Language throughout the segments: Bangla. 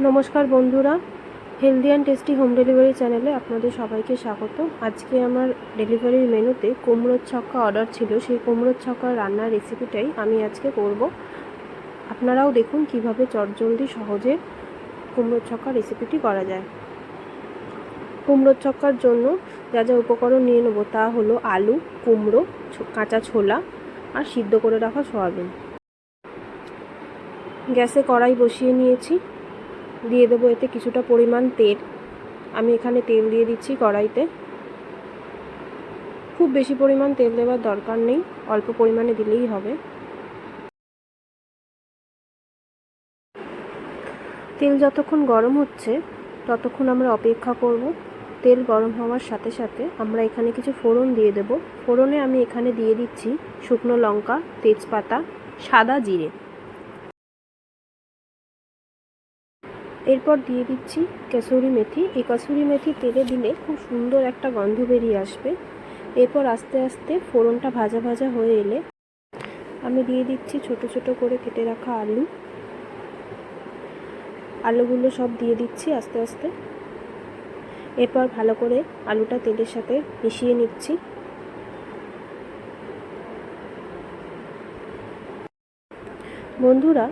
নমস্কার বন্ধুরা healthy and tasty home delivery চ্যানেলে আপনাদের সবাইকে স্বাগত। আজকে আমার ডেলিভারির মেনুতে কুমড়োর ছক্কা অর্ডার ছিল। সেই কুমড়োর ছক্কার রান্নার রেসিপিটাই আমি আজকে করব। আপনারাও দেখুন কীভাবে চটজলদি সহজে কুমড়োর ছক্কা রেসিপিটি করা যায়। কুমড়োর ছক্কার জন্য যা যা উপকরণ নিয়ে নেব তা হলো আলু, কুমড়ো কাঁচা ছোলা আর সিদ্ধ করে রাখা সয়াবিন। গ্যাসে কড়াই বসিয়ে নিয়েছি। দিয়ে দেবো এতে কিছুটা পরিমাণ তেল। আমি এখানে তেল দিয়ে দিচ্ছি কড়াইতে। খুব বেশি পরিমাণ তেল দেওয়ার দরকার নেই, অল্প পরিমাণে দিলেই হবে। তেল যতক্ষণ গরম হচ্ছে, ততক্ষণ আমরা অপেক্ষা করব। তেল গরম হওয়ার সাথে সাথে আমরা এখানে কিছু ফোড়ন দিয়ে দেব। ফোড়নে আমি এখানে দিয়ে দিচ্ছি শুকনো লঙ্কা, তেজপাতা, সাদা জিরে। এরপর দিয়ে দিচ্ছি কসুরি মেথি। এই কসুরি মেথি তেলে দিলে খুব সুন্দর একটা গন্ধ বেরিয়ে আসবে। এরপর আস্তে আস্তে ফোড়নটা ভাজা ভাজা হয়ে এলে আমি দিয়ে দিচ্ছি ছোট ছোট করে কেটে রাখা আলু। আলুগুলো সব দিয়ে দিচ্ছি আস্তে আস্তে। এরপর ভালো করে আলুটা তেলের সাথে মিশিয়ে নিচ্ছি। বন্ধুরা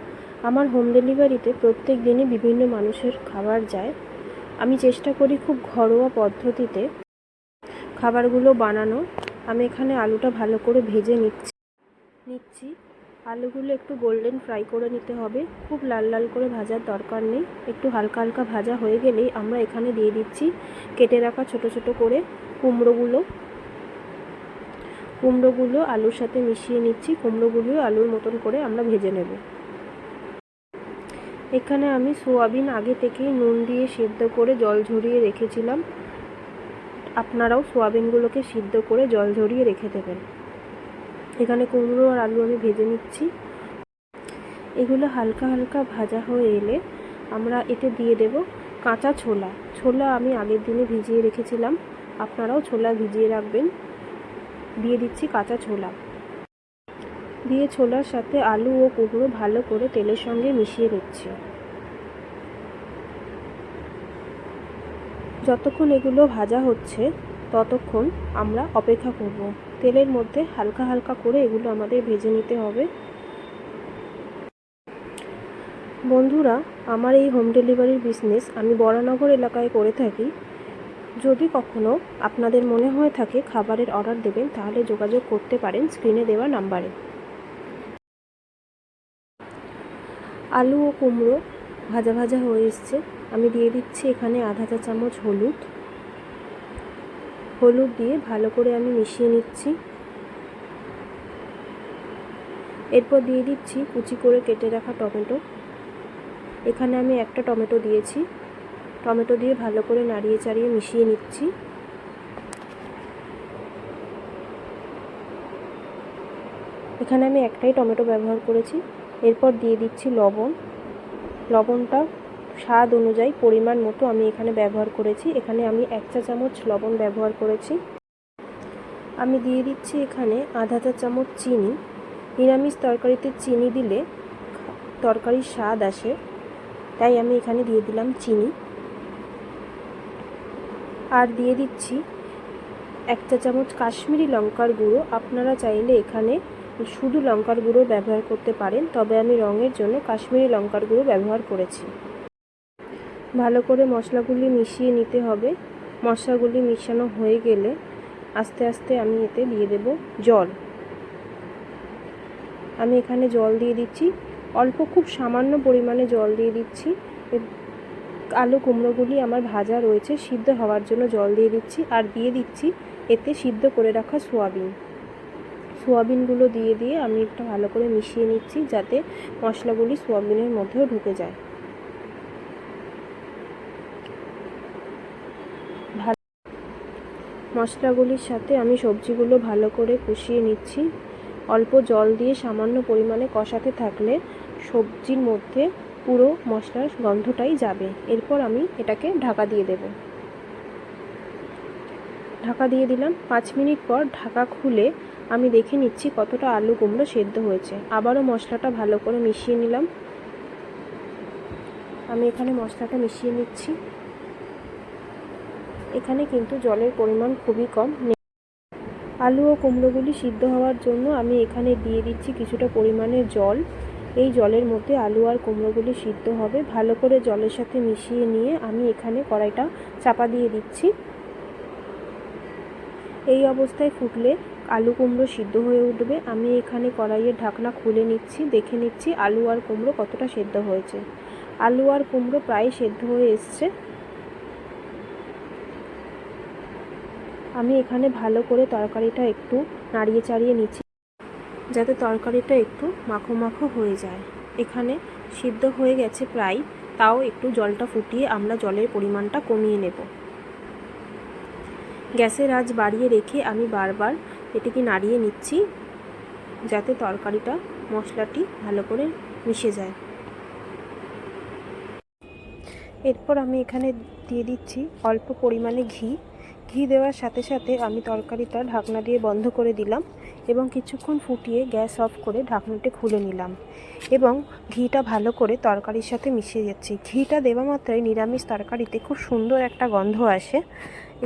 আমার হোম ডেলিভারিতে প্রত্যেক দিনই বিভিন্ন মানুষের খাবার যায়। আমি চেষ্টা করি খুব ঘরোয়া পদ্ধতিতে খাবারগুলো বানানো। আমি এখানে আলুটা ভালো করে ভেজে নিচ্ছি। নিচ্ছি। আলুগুলো একটু গোল্ডেন ফ্রাই করে নিতে হবে। খুব লাল লাল করে ভাজার দরকার নেই। একটু হালকা হালকা ভাজা হয়ে গেলেই আমরা এখানে দিয়ে দিচ্ছি কেটে রাখা ছোট ছোট করে কুমড়োগুলো। কুমড়োগুলো আলুর সাথে মিশিয়ে নিচ্ছি। কুমড়োগুলো আলুর মতন করে আমরা ভেজে নেব। এখানে আমি সোয়াবিন আগে থেকেই নুন দিয়ে সিদ্ধ করে জল ঝরিয়ে রেখেছিলাম। আপনারাও সোয়াবিনগুলোকে সিদ্ধ করে জল ঝরিয়ে রেখে দেবেন। এখানে কুমড়ো আর আলু আমি ভেজে নিচ্ছি। এগুলো হালকা হালকা ভাজা হয়ে এলে আমরা এতে দিয়ে দেব কাঁচা ছোলা। ছোলা আমি আগের দিনে ভিজিয়ে রেখেছিলাম। আপনারাও ছোলা ভিজিয়ে রাখবেন। দিয়ে দিচ্ছি কাঁচা ছোলা। দিয়ে ছোলার সাথে আলু ও কুমড়ো ভালো করে তেলের সঙ্গে মিশিয়ে নিচ্ছি। যতক্ষণ এগুলো ভাজা হচ্ছে, ততক্ষণ আমরা অপেক্ষা করব। তেলের মধ্যে হালকা হালকা করে এগুলো আমাদের ভেজে নিতে হবে। বন্ধুরা, আমার এই হোম ডেলিভারির বিজনেস আমি বরানগর এলাকায় করে থাকি। যদি কখনো আপনাদের মনে হয়ে থাকে খাবারের অর্ডার দেবেন, তাহলে যোগাযোগ করতে পারেন স্ক্রিনে দেওয়া নাম্বারে। আলু ও কুমড়ো ভাজা ভাজা হয়ে এসছে। আমি দিয়ে দিচ্ছি এখানে আধা চা চামচ হলুদ। হলুদ দিয়ে ভালো করে আমি মিশিয়ে নিচ্ছি। এরপর দিয়ে দিচ্ছি কুচি করে কেটে রাখা টমেটো। এখানে আমি একটা টমেটো দিয়েছি। টমেটো দিয়ে ভালো করে নাড়িয়ে চাড়িয়ে মিশিয়ে নিচ্ছি। এখানে আমি একটাই টমেটো ব্যবহার করেছি। এরপর দিয়ে দিচ্ছি লবণ। লবণটা স্বাদ অনুযায়ী পরিমাণ মতো আমি এখানে ব্যবহার করেছি। এখানে আমি এক চা চামচ লবণ ব্যবহার করেছি। আমি দিয়ে দিচ্ছি এখানে আধা চা চামচ চিনি। নিরামিষ তরকারিতে চিনি দিলে তরকারির স্বাদ আসে, তাই আমি এখানে দিয়ে দিলাম চিনি। আর দিয়ে দিচ্ছি এক চা চামচ কাশ্মীরি লঙ্কার গুঁড়ো। আপনারা চাইলে এখানে শুধু লঙ্কার গুঁড়ো ব্যবহার করতে পারেন, তবে আমি রঙের জন্য কাশ্মীরি লঙ্কার গুঁড়ো ব্যবহার করেছি। ভালো করে মশলাগুলি মিশিয়ে নিতে হবে। মশলাগুলি মিশানো হয়ে গেলে আস্তে আস্তে আমি এতে দিয়ে দেব জল। আমি এখানে জল দিয়ে দিচ্ছি। অল্প খুব সামান্য পরিমাণে জল দিয়ে দিচ্ছি। আলু কুমড়োগুলি আমার ভাজা রয়েছে, সিদ্ধ হওয়ার জন্য জল দিয়ে দিচ্ছি। আর দিয়ে দিচ্ছি এতে সিদ্ধ করে রাখা সোয়াবিন। সোয়াবিনগুলো দিয়ে দিয়ে আমি একটু ভালো করে মিশিয়ে নিচ্ছি যাতে মশলাগুলি সোয়াবিনের মধ্যেও ঢুকে যায়। মশলাগুলির সাথে আমি সবজিগুলো ভালো করে কষিয়ে নিচ্ছি। অল্প জল দিয়ে সামান্য পরিমাণে কষাতে থাকলে সবজির মধ্যে পুরো মশলার গন্ধটাই যাবে। এরপর আমি এটাকে ঢাকা দিয়ে দেব। ঢাকা দিয়ে দিলাম। পাঁচ মিনিট পর ঢাকা খুলে আমি দেখে নিচ্ছি কতটা আলু কুমড়ো সেদ্ধ হয়েছে। আবারও মশলাটা ভালো করে মিশিয়ে নিলাম। আমি এখানে মশলাটা মিশিয়ে নিচ্ছি। এখানে কিন্তু জলের পরিমাণ খুবই কম। আলু ও কুমড়োগুলি সিদ্ধ হওয়ার জন্য আমি এখানে দিয়ে দিচ্ছি কিছুটা পরিমাণে জল। এই জলের মধ্যে আলু আর কুমড়োগুলি সিদ্ধ হবে। ভালো করে জলের সাথে মিশিয়ে নিয়ে আমি এখানে কড়াইটা চাপা দিয়ে দিচ্ছি। এই অবস্থায় ফুটলে আলু কুমড়ো সিদ্ধ হয়ে উঠবে। আমি এখানে কড়াইয়ের ঢাকনা খুলে নিচ্ছি, দেখে নিচ্ছি আলু আর কুমড়ো কতটা সেদ্ধ হয়েছে। আলু আর কুমড়ো প্রায় সেদ্ধ হয়ে এসছে। আমি এখানে ভালো করে তরকারিটা একটু নাড়িয়ে চাড়িয়ে নিচ্ছি, যাতে তরকারিটা একটু মাখো মাখো হয়ে যায়। এখানে সিদ্ধ হয়ে গেছে প্রায়, তাও একটু জলটা ফুটিয়ে আমরা জলের পরিমাণটা কমিয়ে নেব। গ্যাসের আজ বাড়িয়ে রেখে আমি বারবার এটিকে নাড়িয়ে নিচ্ছি যাতে তরকারিটা, মশলাটি ভালো করে মিশে যায়। এরপর আমি এখানে দিয়ে দিচ্ছি অল্প পরিমাণে ঘি। ঘি দেওয়ার সাথে সাথে আমি তরকারিটা ঢাকনা দিয়ে বন্ধ করে দিলাম। এবং কিছুক্ষণ ফুটিয়ে গ্যাস অফ করে ঢাকনাটি খুলে নিলাম এবং ঘিটা ভালো করে তরকারির সাথে মিশিয়ে যাচ্ছি ঘিটা দেওয়া মাত্রই নিরামিষ তরকারিতে খুব সুন্দর একটা গন্ধ আসে।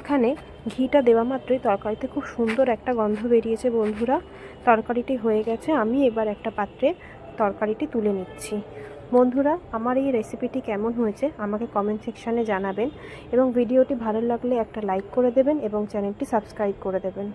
এখানে ঘিটা দেওয়া মাত্রই তরকারিতে খুব সুন্দর একটা গন্ধ বেরিয়েছে বন্ধুরা। তরকারিটি হয়ে গেছে, আমি এবার একটা পাত্রে তরকারিটি তুলে নিচ্ছি। বন্ধুরা, আমার এই রেসিপিটি কেমন হয়েছে আমাকে কমেন্ট সেকশানে জানাবেন এবং ভিডিওটি ভালো লাগলে একটা লাইক করে দেবেন এবং চ্যানেলটি সাবস্ক্রাইব করে দেবেন।